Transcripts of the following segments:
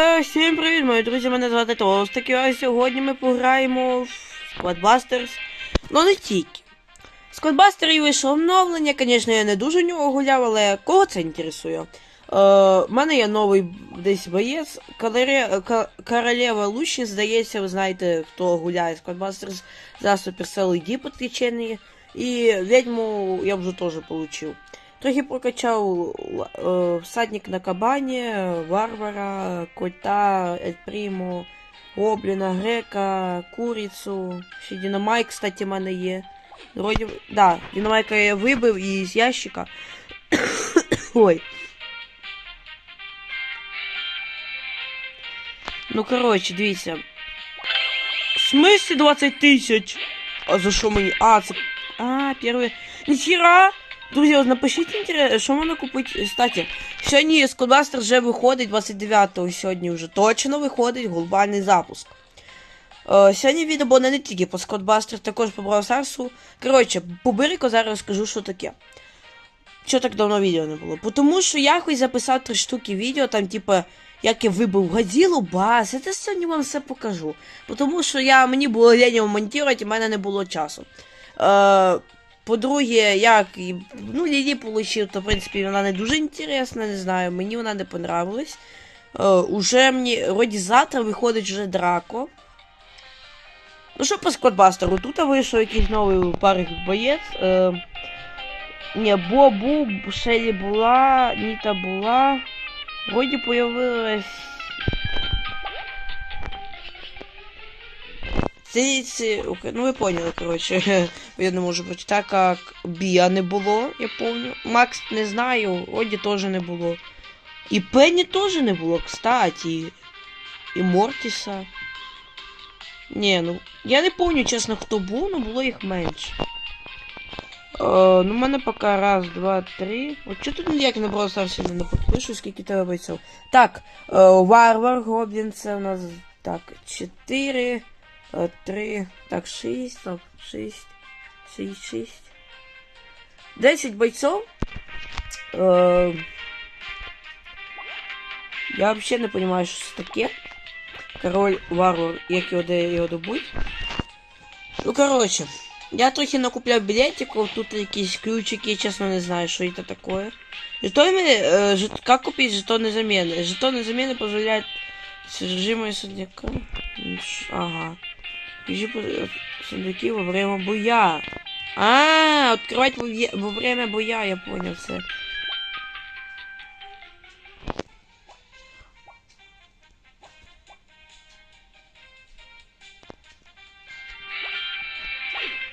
Е, Всім привіт, мої друзі, мене звати Толстик, а сьогодні ми пограємо в Squadbusters. Ну не тільки. Squadbusters вийшло оновлення, звісно, я не дуже в нього гуляв, але кого це інтересує? Е, в мене є новий десь боєць, Королева Лучниць, здається, ви знаєте, хто гуляє Squadbusters за Supercell ID підключені. І ведьму я вже теж получив. Трохи прокачав е, всадник на кабані, варвара, кота, ельпріму, гобліна, грека, курицю. Ще динамайк, кстати, в мене є. Вроді, да, динамайка я вибив із ящика. Ой. Ну, коротше, дивіться. В смысле 20 тисяч? А за що мені? А, це. А, перший. Ніхіра! Друзі, от напишіть інтерес, що можна купити. Кстати, сьогодні Скудбастер вже виходить 29-го, сьогодні вже точно виходить глобальний запуск. Е, сьогодні відео буде не тільки по Скотбастер, також по Браусарсу. Коротше, по Бирику зараз розкажу, що таке. Що так давно відео не було? Тому що я хоч записав три штуки відео, там, типа, як я вибив Годзілу, бас, я це сьогодні вам все покажу. Тому що я, мені було лень монтувати, і в мене не було часу. Е, по-друге, як і- ну, Лілі получив, то в принципі вона не дуже інтересна, не знаю, мені вона не понравилась. Е, уже мені вроді завтра виходить вже Драко. Ну що по скотбастеру? Тут вийшов якийсь новий парик боєць. Е, ні, Бобу, Шелі була, Ніта була. Вроді появилась. Ці, ці, окей, ну ви поняли, коротше. Я не можу прочитати, як Біа не було, я помню. Макс не знаю, Оді теж не було. І Пенні теж не було, кстати. І Мортіса. Ні, ну. Я не помню, чесно, хто був, але було їх менше. Е, ну, в мене поки раз, два, три. От чого тут ніяк не бросався не підпишу, скільки тебе бойців. Так, е, Варвар Гоблін, це у нас так, чотири. Е, Три, так, шість, так, шість, шість, шість. Десять бойцов. Е, я взагалі не розумію, що це таке. Король варвар, як його де його добуть. Ну, коротше, я трохи накупляв білетиків, тут якісь ключики, чесно не знаю, що це таке. Жетоны, э, жет, как купить жетоны замены? Жетоны замены позволяют содержимое сундука. М, ш- Ага. Ключи по- сундуки во время буя. А, открывать во, ве- во время буя, я понял все.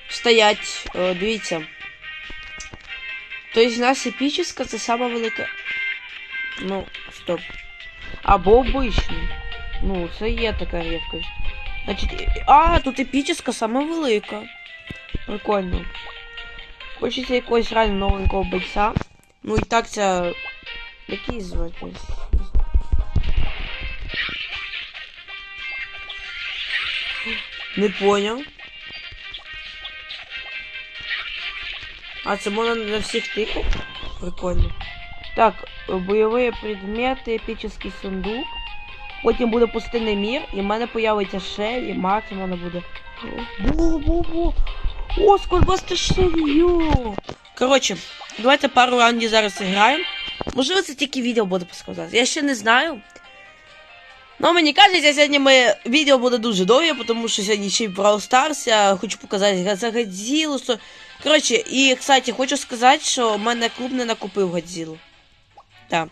Стоять, Е, дивіться. Тобто у нас епічна це сама велика. Ну, стоп. Або обичний. Ну, це є така рідкость. Значить, а, тут епічна сама велика. Прикольно. Хочеться якогось реально новенького бойця. Ну і так це. Який звати? Не понял. А це можна на всіх тикати? Прикольно. Так, е, бойові предмети, епічний сундук. Потім буде пустинний мір, і в мене появиться Шелі, Макс, в мене буде. Бу-бу-бу. О, скорбасти Шелі. Коротше, давайте пару раундів зараз зіграємо. Можливо, це тільки відео буде посказати. Я ще не знаю. Ну, мені кажеться, сьогодні ми відео буде дуже довге, тому що сьогодні ще й Brawl Stars, я хочу показати за Годзілу. що- Коротше, і, кстати, хочу сказати, що в мене клуб не накупив Годзілу. Так.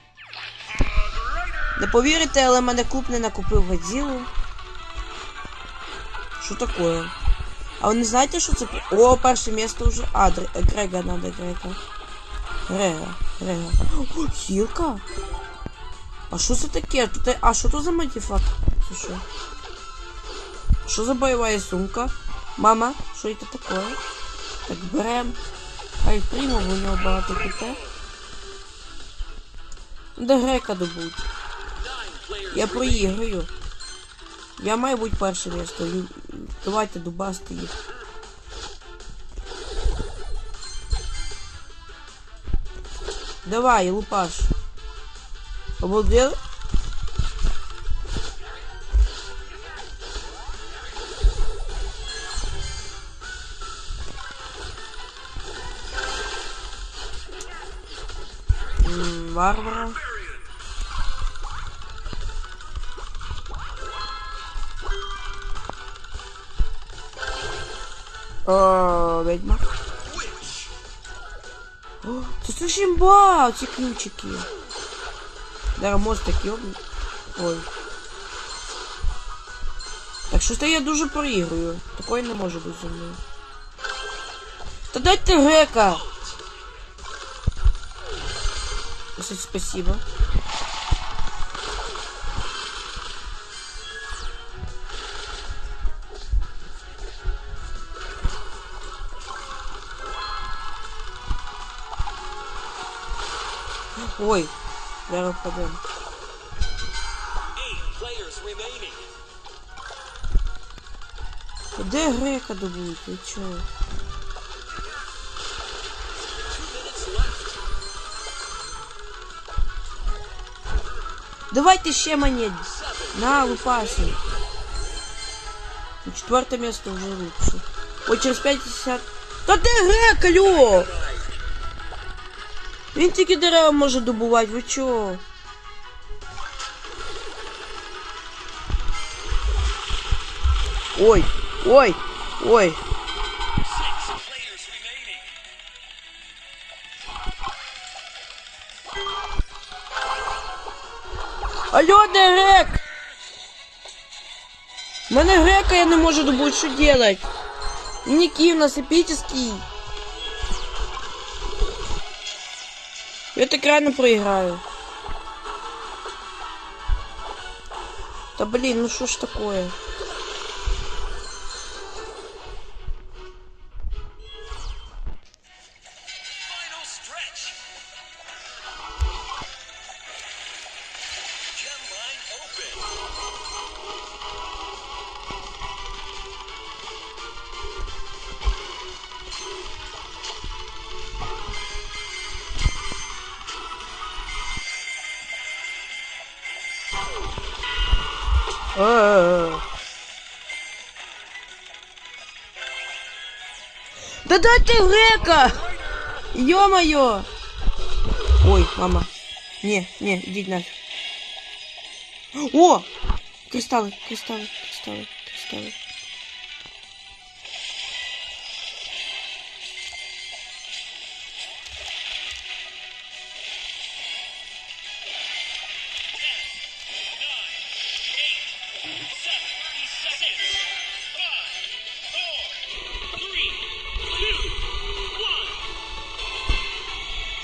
Не повірите, але мене клуб не накупив Годзілу. Що таке? А ви не знаєте, що це? О, перше місце вже. А, Др- Грега надо, Грега. Грега, Грега. О, хілка. А що це таке? Тут, а що тут за мотивак? Це що? Що за бойова сумка? Мама, що це таке? Так, берем. Хай приймемо, у нього багато хп. Де грека добуть? Я проіграю. Я маю бути перше місто. Давайте дубасти їх. Давай, лупаш. Обалдел? Варвара. О, ведьма. О, це ж імба, ці ключики. Мост такий об... Ой. Так що то я дуже проігрую. Такої не може бути зі мною. Та дайте грека! Спасибо. Ой, players remaining. Де грека добути? Ви чого? Давайте ще монет. На, лупаси. Четвертое место уже лучше. Ой, через 50... Та де грек, алло? Він тільки дерева може добувати, ви чого? Ой, ой, ой. Алло, де грек? У мене грека я не можу добути, що делать? Ники у Я так рано проиграю. Да блин, ну что ж такое? Дайте грека! Ё-моё! Ой, мама. Не, не, иди нафиг. О! Кристаллы, кристаллы, кристаллы, кристаллы.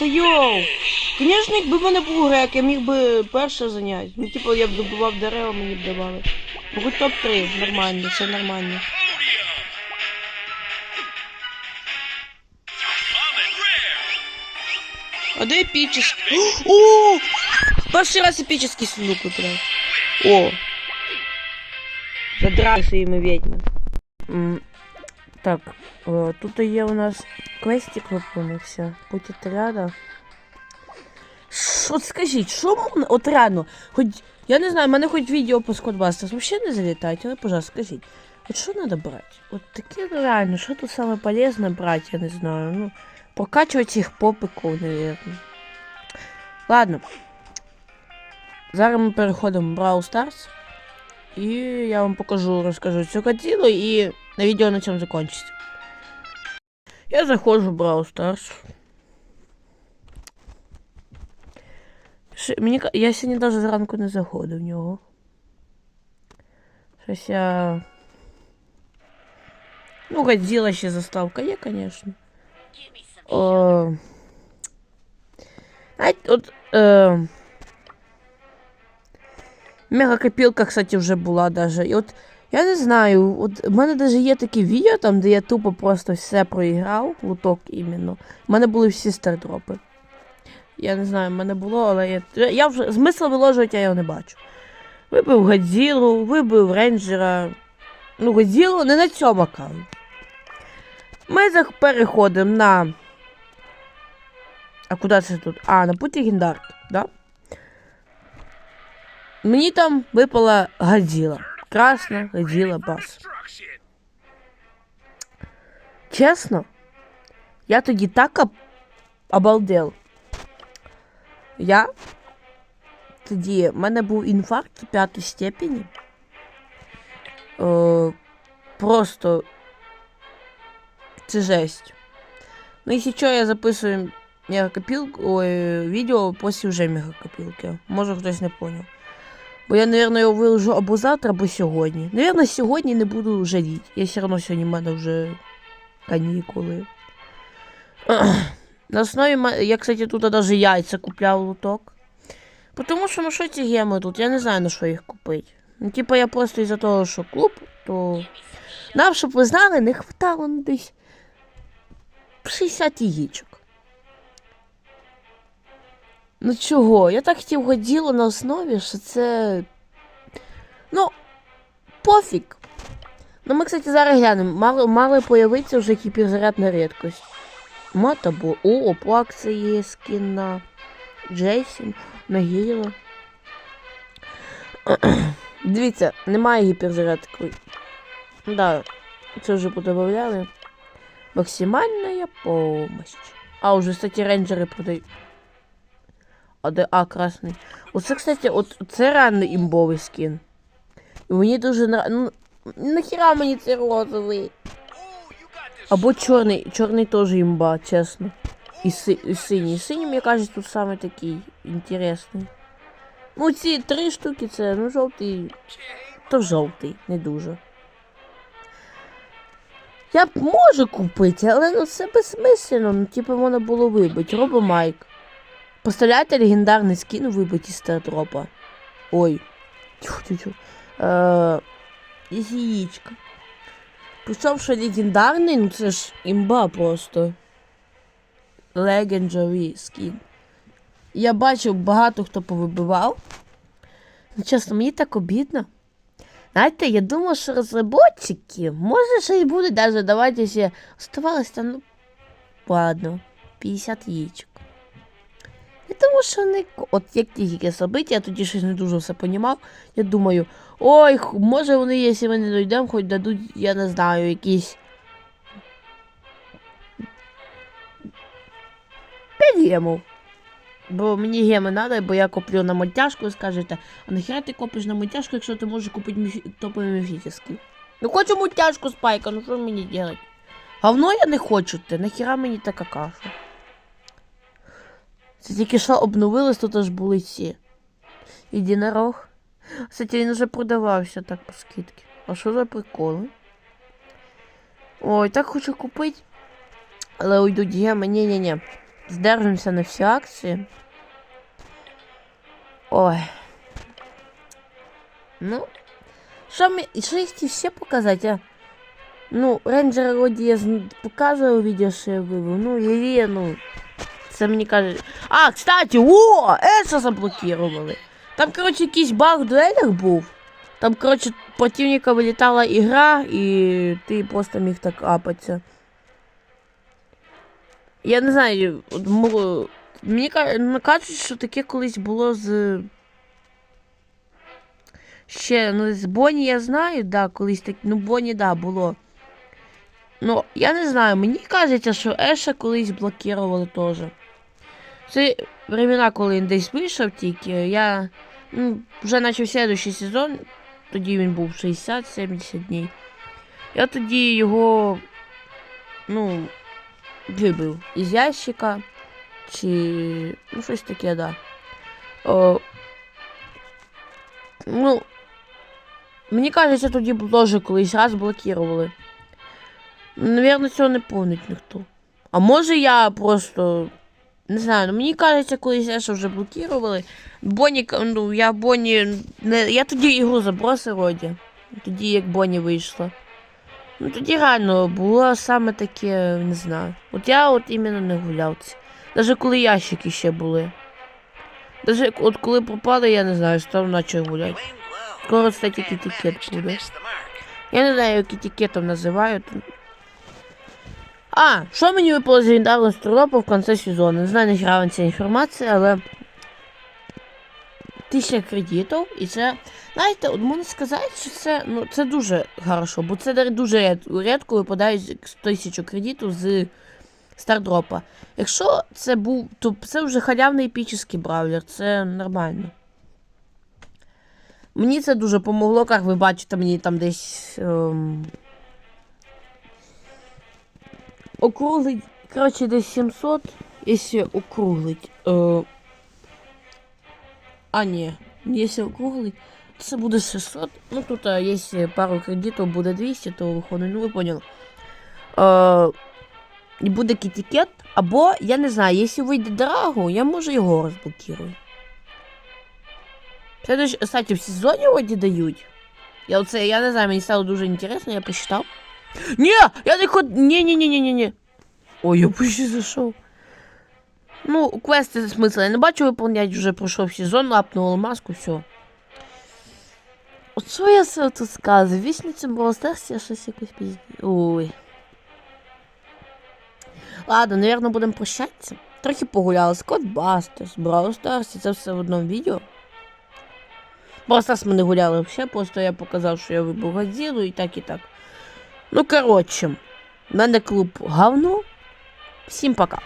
Йоу! Конечно, якби в мене був грек, я міг би перше зайняти. Ну, типу, я б добував дерева, мені б давали. Ну, хоч топ-3, нормально, все нормально. А де епічний? О! Перший раз епічний сундук випадав. О! Задрали своїми відьми. Так, тут є у нас квестик виповнився. Путь отряда. Що скажіть, що можна? От реально, хоч. Я не знаю, в мене хоч відео по Скотбастерс взагалі не залітають, але, пожалуйста, скажіть. От що треба брати? От таке реально, що тут саме полезне брати, я не знаю. Ну, прокачувати цих попиків, наверное. Ладно. Зараз ми переходимо в Brawl Stars. І я вам покажу, розкажу цю картину, і на відео на цьому закінчиться. Я заходжу в Brawl Stars. Ш- Мені, ка- я сьогодні навіть зранку не заходив в нього. Щось я. Ну, Годзilla ще заставка є, звісно. О... Знаєте, от. Е... Мегакопілка, кстати, вже була даже. І от Я не знаю, от в мене даже є такі відео, там, де я тупо просто все проіграв, луток іменно. У мене були всі стардропи. Я не знаю, в мене було, але я, я вже смисл виложувати я його не бачу. Вибив Годзілу, вибив рейнджера. Ну, Годзілу не на цьому аккаунті. Ми переходимо на. А куди це тут? А, на путь легендарки, да? Мені там випала Годзіла. Красна Годзіла бас. Destruction. Чесно, я тоді так об... обалдел. Я тоді, в мене був інфаркт п'ятої степені. Е, просто це жесть. Ну і що я записую мегакопілку, ой, відео після вже мегакопілки. Може хтось не поняв. Бо я, мабуть, його виложу або завтра, або сьогодні. Навірно, сьогодні не буду жаліти. Я все одно сьогодні в мене вже канікули. На основі я, кстати, тут навіть яйця купляв луток. Тому що ну що ці геми тут? Я не знаю на що їх купити. Ну, типа я просто із-за того, що клуб, то. Нам, щоб ви знали, не хватало десь 60 яєчок. Ну чого? Я так хотів годіло на основі, що це. Ну, пофіг. Ну ми, кстати, зараз глянемо. Мали, мали появитися вже кіберзарядна рідкость. Мотобо. О, Плакса є скін на Джейсін, на Гіла. Дивіться, немає гіперзарядки. Да, це вже подобавляли. Максимальна помощь. А, уже, кстати, рейнджери продають. А де А красний. Оце, кстати, от це реально імбовий скін. І мені дуже нра... Ну, нахіра мені цей розовий. Або чорний. Чорний теж імба, чесно. І, си... і синій. Синій, мені кажуть, тут саме такий інтересний. Ну, ці три штуки це, ну, жовтий. То жовтий, не дуже. Я б можу купити, але ну це безсмислено. Ну, типу, можна було вибити. Робо Майк. Поставляєте легендарний скін вибити з стартропа. Ой. Тьфу-тьфу-тьфу. Е, яєчко. Причому, що легендарний, ну це ж імба просто. Legendary скін. Я бачив багато хто повибивав. Ну, чесно, мені так обідно. Знаєте, я думав, що розробники, може, ще й будуть даже давати ще. Оставалось там, ну, ладно, 50 яєчок. Не. От як тільки собиття, я тоді щось не дуже все понімав. Я думаю, ой, може вони, якщо ми не дійдемо, хоч дадуть, я не знаю, якісь. П'ять гемов. Бо мені геми треба, бо я куплю на мультяшку і скажете, а нахіра ти купиш на мультяшку, якщо ти можеш купити міфі... топові міфічні? Ну хочу мультяшку спайка, ну що мені делать? Говно я не хочу ти, нахіра мені така каша. Це тільки що обновилось, тут аж були ці. Єдинорог. Кстати, він вже продавався так по скидці. А що за приколи? Ой, так хочу купити. Але уйдуть геми. Ні-ні-ні. Здержимося на всі акції. Ой. Ну. Що ми. Що їх ті всі показати, а? Ну, рейнджера вроді я показував відео, що я вивів. Ну, Лілія, ну. Це мені каже. А, кстати, о! Еша заблокували. Там, коротше, якийсь баг в дуелях був. Там, коротше, противника вилітала ігра, і ти просто міг так апатися. Я не знаю, мені ну, кажуть, що таке колись було з. Ще, ну, з Бонні я знаю, да, колись так. Ну, Бонні, да, було. Ну, я не знаю, мені кажеться, що Еша колись блокували теж. Це времена, коли він десь вийшов тільки, я. Ну, вже почав следующий сезон, тоді він був 60-70 днів. Я тоді його. Ну, вибив із ящика. Чи. Ну, щось таке, да. О, ну. Мені кажеться, тоді теж колись раз блокували. Навірно, цього не помнить ніхто. А може я просто. Не знаю, ну мені кажеться, колись я що вже блокували. Бонні, ну я Бонні. Не, я тоді ігру забросив вроді. Тоді як Бонні вийшла. Ну тоді реально було саме таке, не знаю. От я от іменно не гуляв. Даже коли ящики ще були. Даже от коли пропали, я не знаю, став наче гуляти. Скоро, кстати, кітікет буде. Я не знаю, як етикетом називають. А, що мені випало з легендарного стропа в кінці сезону? Не знаю, нахіра вам ця інформація, але. Тисяча кредитів, і це. Знаєте, от можна сказати, що це, ну, це дуже хорошо, бо це дуже рідко випадають з тисячу кредитів з стардропа. Якщо це був, то це вже халявний епічний бравлер, це нормально. Мені це дуже помогло, як ви бачите, мені там десь. Ем... Округлить, коротше, десь 700, якщо округлить. Е... А, ні, якщо округлить, це буде 600. Ну тут, а, якщо пару кредитів буде 200, то виходить, ну ви поняли. Е... І буде кітікет, або, я не знаю, якщо вийде дорого, я може його розблокірую. Следующий, кстати, в сезоні вроді дають. Я оце, я не знаю, мені стало дуже інтересно, я посчитав. Ні, я не ход... Ні. Ой, я почти зайшов. Ну, квести смисла я не бачу виповнять, вже пройшов сезон, лапнула маску, все. От що я себе тут сказав? Вічниця Бравостарсі, я щось якось пізді. Ой. Ладно, наверное, будемо прощатися. Трохи погуляли з Кодбастерс, Brawl Stars, це все в одному відео. Brawl Stars ми не гуляли взагалі, просто я показав, що я вибув Годзілу і так і так. Ну, коротше, мене клуб говно. Всім пока.